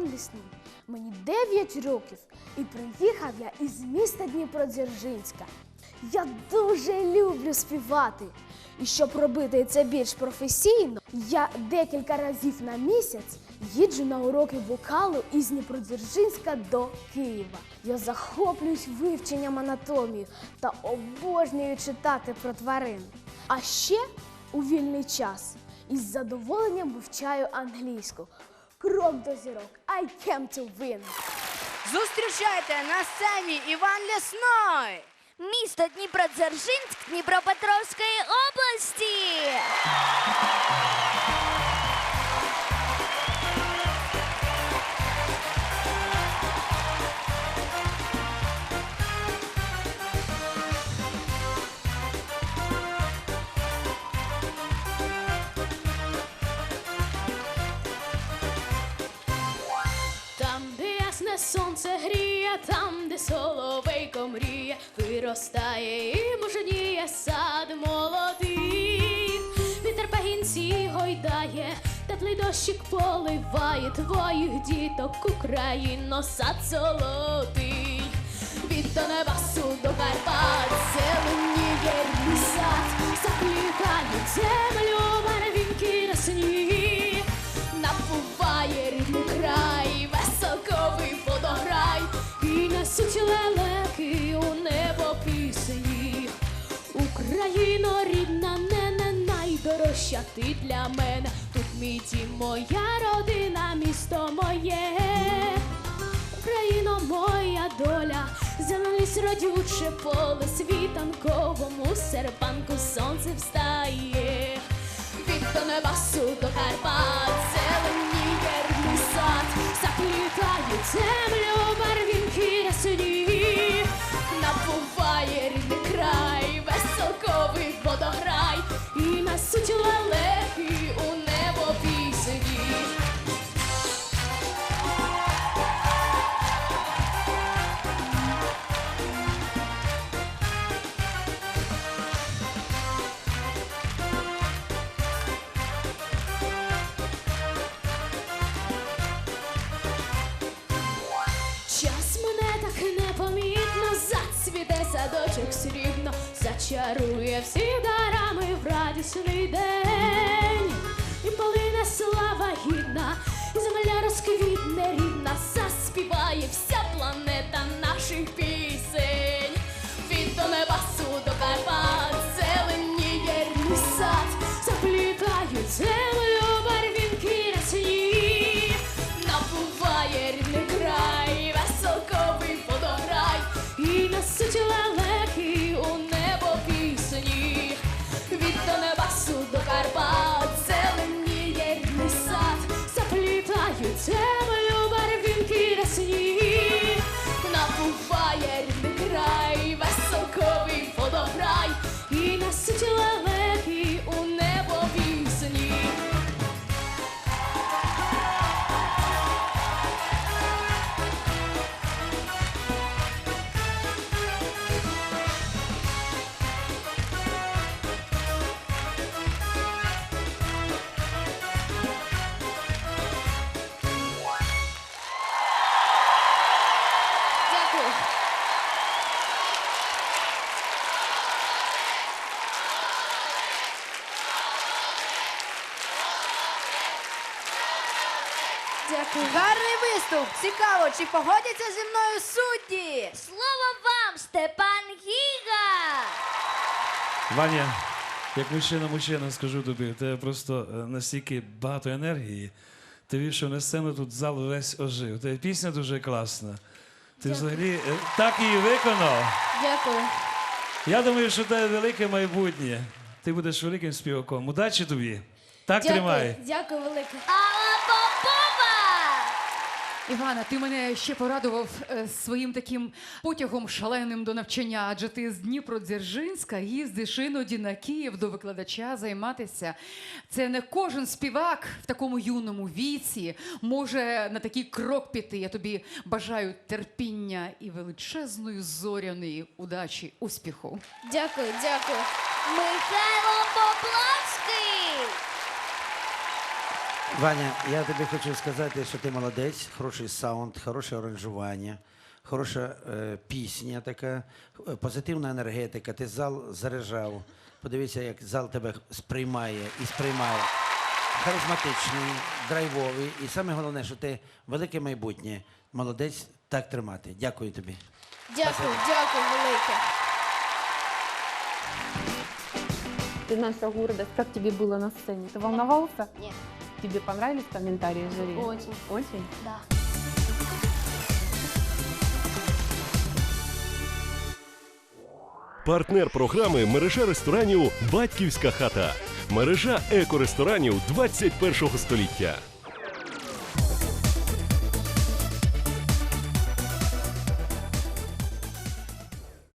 Іван Лісний. Мені 9 років, і приїхав я із міста Дніпродзержинська. Я дуже люблю співати. І щоб робити це більш професійно, я декілька разів на місяць їджу на уроки вокалу із Дніпродзержинська до Києва. Я захоплююсь вивченням анатомії та обожнюю читати про тварин. А ще у вільний час із задоволенням вивчаю англійську. Крок до зірок. I came to win. Зустрічайте на сцені Іван Лісной! Місто Дніпродзержинськ Дніпропетровської області. Сонце гріє, там, де соловейко мріє, виростає і мужніє сад молодий. Вітер пагінці гойдає, теплий дощик поливає твоїх діток, Україно, сад золотий. Від Донебасу до Карпат, найдорожча ти для мене. Тут мій дім, моя родина, місто моє. Україно, моя доля, зелений родюче поле, світанковому серпанку сонце встає. Від Донебасу до Карпат, зеленіє сад, заплітають землю зацвіте срібно, зачарує всі дарами в радісний день. І полине слава гідна, і земля розквітне рідна, заспіває вся планета наших пісень. Дякую. Гарний виступ! Цікаво, чи погодяться зі мною судді? Слово вам, Степан Гіга. Ваня, як мужчина мужчина, скажу тобі, у тебе просто е, настільки багато енергії. Ти вийшов на сцену, тут зал весь ожив. Тебе пісня дуже класна. Ти взагалі е, так її виконав. Дякую. Я думаю, що тебе велике майбутнє. Ти будеш великим співаком. Удачі тобі. Так тримай. Дякую велике. Івана, ти мене ще порадував е, своїм таким потягом шаленим до навчання, адже ти з Дніпродзержинська їздиш іноді на Київ до викладача займатися. Це не кожен співак в такому юному віці може на такий крок піти. Я тобі бажаю терпіння і величезної зоряної удачі, успіху. Дякую, дякую. Михайло Ваня, я тобі хочу сказати, що ти молодець, хороший саунд, хороше аранжування, хороша е, пісня така, е, позитивна енергетика. Ти зал заряджав. Подивіться, як зал тебе сприймає і сприймає. Харизматичний, драйвовий. І саме головне, що ти велике майбутнє. Молодець, так тримати. Дякую тобі. Дякую, дякую велике. Ты наша гордость. Как тебе было на сцене? Ты волновался? Нет. Тебе понравились комментарии жюри? Очень. Очень? Да. Партнер програми мережа ресторанів Батьківська хата. Мережа екоресторанів 21 століття.